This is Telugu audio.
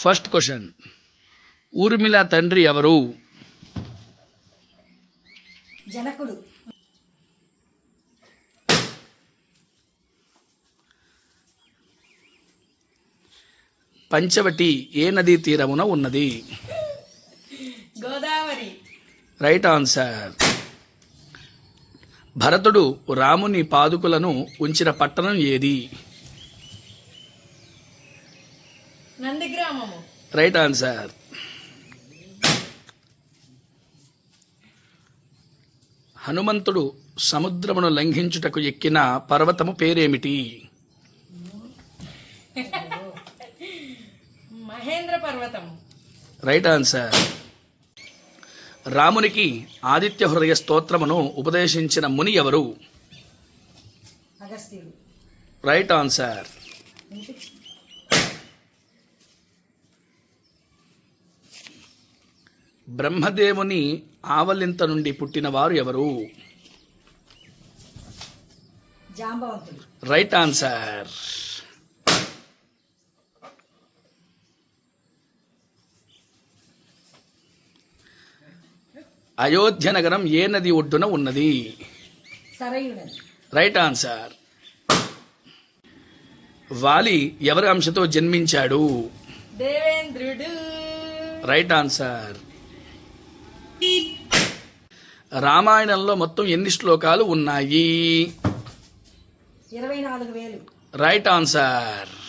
ఫస్ట్ క్వశ్చన్ ఊర్మిళ తండ్రి ఎవరు జనకుడు పంచవటి ఏ నదీ తీరమున ఉన్నది? గోదావరి. రైట్ ఆన్సర్ భరతుడు రాముని పాదుకులను ఉంచిన పట్టణం ఏది? నందిగ్రామము. రైట్ ఆన్సర్ హనుమంతుడు సముద్రమును లంఘించుటకు ఎక్కిన పర్వతము పేరేమిటి? మహేంద్ర పర్వతము. రైట్ ఆన్సర్ రామునికి ఆదిత్య హృదయ స్తోత్రమును ఉపదేశించిన ముని ఎవరు? రైట్ ఆన్సర్ బ్రహ్మదేవుని ఆవలింత నుండి పుట్టిన వారు ఎవరు రైట్ ఆన్సర్. అయోధ్య నగరం ఏ నది ఒడ్డున ఉన్నది? Right answer. వాలి ఎవరి అంశతో జన్మించాడు? దేవేంద్రుడు. Right answer. రామాయణంలో మొత్తం ఎన్ని శ్లోకాలు ఉన్నాయి? ఇరవై నాలుగు వేలు. Right answer